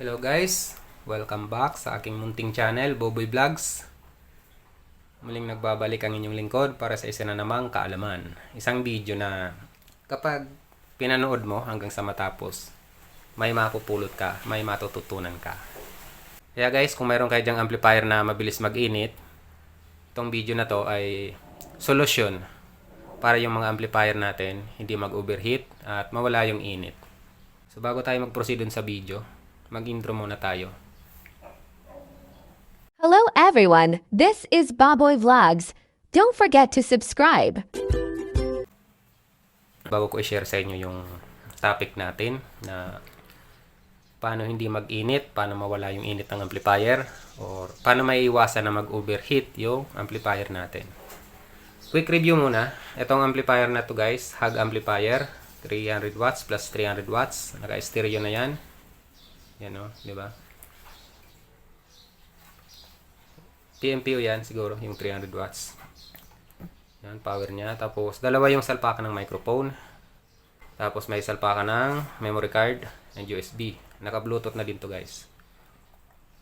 Hello guys, welcome back sa aking munting channel, Boboy Vlogs. Muling nagbabalik ang inyong lingkod para sa isa na namang kaalaman. Isang video na kapag pinanood mo hanggang sa matapos, may mapupulot ka, may matututunan ka. Kaya guys, kung mayroon kayo dyang amplifier na mabilis mag-init, itong video na to ay solusyon para yung mga amplifier natin hindi mag-overheat at mawala yung init. So bago tayo mag-proceed sa video, mag-intro muna tayo. Hello everyone, this is Baboy Vlogs. Don't forget to subscribe. Bago ko i-share sa inyo yung topic natin na paano hindi mag-init, paano mawala yung init ng amplifier, or paano maiiwasan na mag-overheat yung amplifier natin. Quick review muna. Itong amplifier na to guys, Hug amplifier, 300 watts plus 300 watts. Naka-stereo na yan. Yan o, di ba? PMPO yan siguro, yung 300 watts. Yan, power niya. Tapos, dalawa yung salpakan ng microphone. Tapos, may salpakan ng memory card and USB. Naka-bluetooth na din to guys.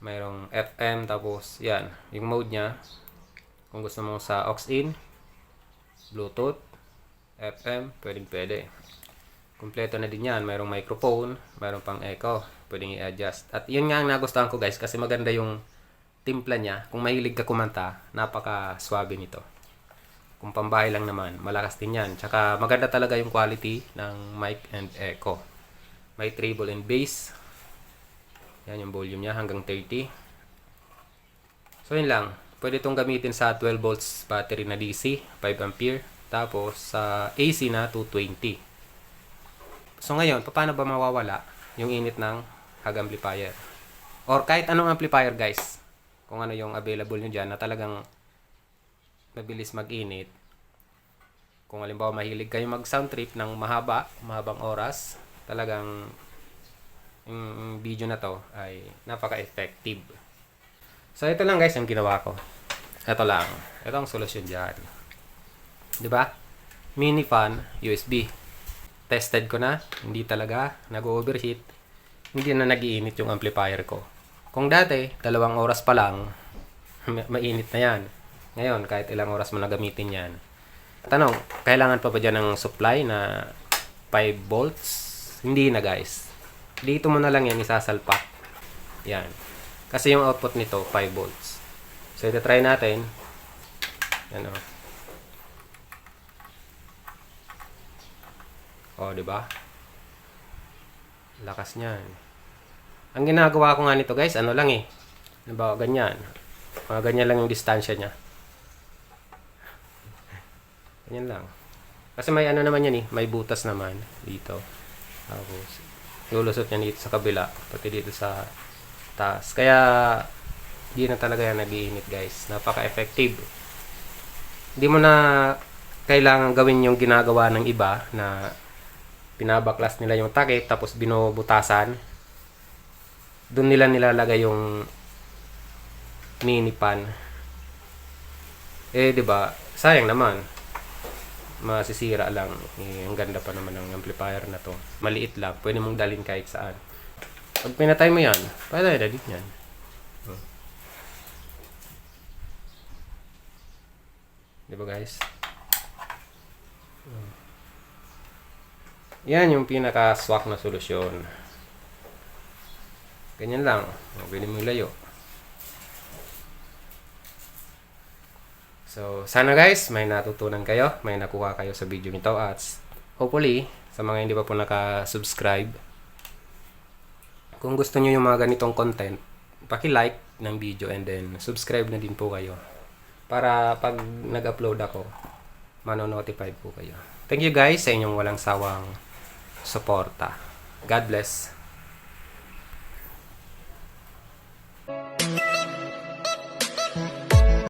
Mayroong FM, tapos, yan. Yung mode niya, kung gusto mo sa aux-in, Bluetooth, FM, pwedeng pwede. Kompleto na din yan. Mayroong microphone, mayroong pang echo. Pwedeng i-adjust. At yun nga ang nagustuhan ko guys kasi maganda yung timpla niya. Kung mahilig ka kumanta, napaka-swabe nito. Kung pambahay lang naman, malakas din yan. Tsaka maganda talaga yung quality ng mic and echo. May treble and bass. Yan yung volume niya hanggang 30. So yun lang. Pwede itong gamitin sa 12 volts battery na DC, 5 ampere. Tapos sa AC na 220. So ngayon, paano ba mawawala yung init ng hug amplifier? Or kahit anong amplifier guys. Kung ano yung available nyo dyan na talagang mabilis mag-init. Kung halimbawa mahilig kayo mag sound trip ng mahaba, mahabang oras, talagang yung video na to ay napaka-effective. So ito lang guys yung ginawa ko. Ito lang. Ito ang solusyon dyan. 'Di ba? Mini fan USB. Tested ko na, hindi talaga nag-overheat. Hindi na nagiinit yung amplifier ko. Kung dati, dalawang oras pa lang, ma- mainit na yan. Ngayon, kahit ilang oras mo na gamitin yan. Tanong, kailangan pa ba dyan ng supply na 5 volts? Hindi na guys. Dito mo na lang yan isasalpak. Yan. Kasi yung output nito, 5 volts. So, ito try natin. Yan o. O, di ba? Lakas niyan. Ang ginagawa ko nga nito guys, ano lang eh. Halimbawa, ganyan. Mga ganyan lang yung distansya niya. Ganyan lang. Kasi may ano naman yan eh, may butas naman dito. Tapos, lulusot niya dito sa kabila, pati dito sa taas. Kaya, di na talaga yan nag-iinit guys. Napaka-effective. Hindi mo na kailangan gawin yung ginagawa ng iba na pinabaklas nila yung takip tapos binubutasan. Doon nila nilalagay yung mini pan. Eh, 'di ba? Sayang naman. Masisira lang. Eh, ang ganda pa naman ng amplifier na to. Maliit lang. Pwede mong dalhin kahit saan. Pag pinatay mo yan, pwede na din yan. Hmm. Di ba guys? Hmm. Yan yung pinaka-swak na solusyon. Ganyan lang. Pwede mo layo. So, sana guys, may natutunan kayo, may nakuha kayo sa video nito at hopefully, sa mga hindi pa po naka-subscribe, kung gusto niyo yung mga ganitong content, paki-like ng video and then subscribe na din po kayo. Para pag nag-upload ako, mano-notify po kayo. Thank you guys sa inyong walang sawang suporta. God bless.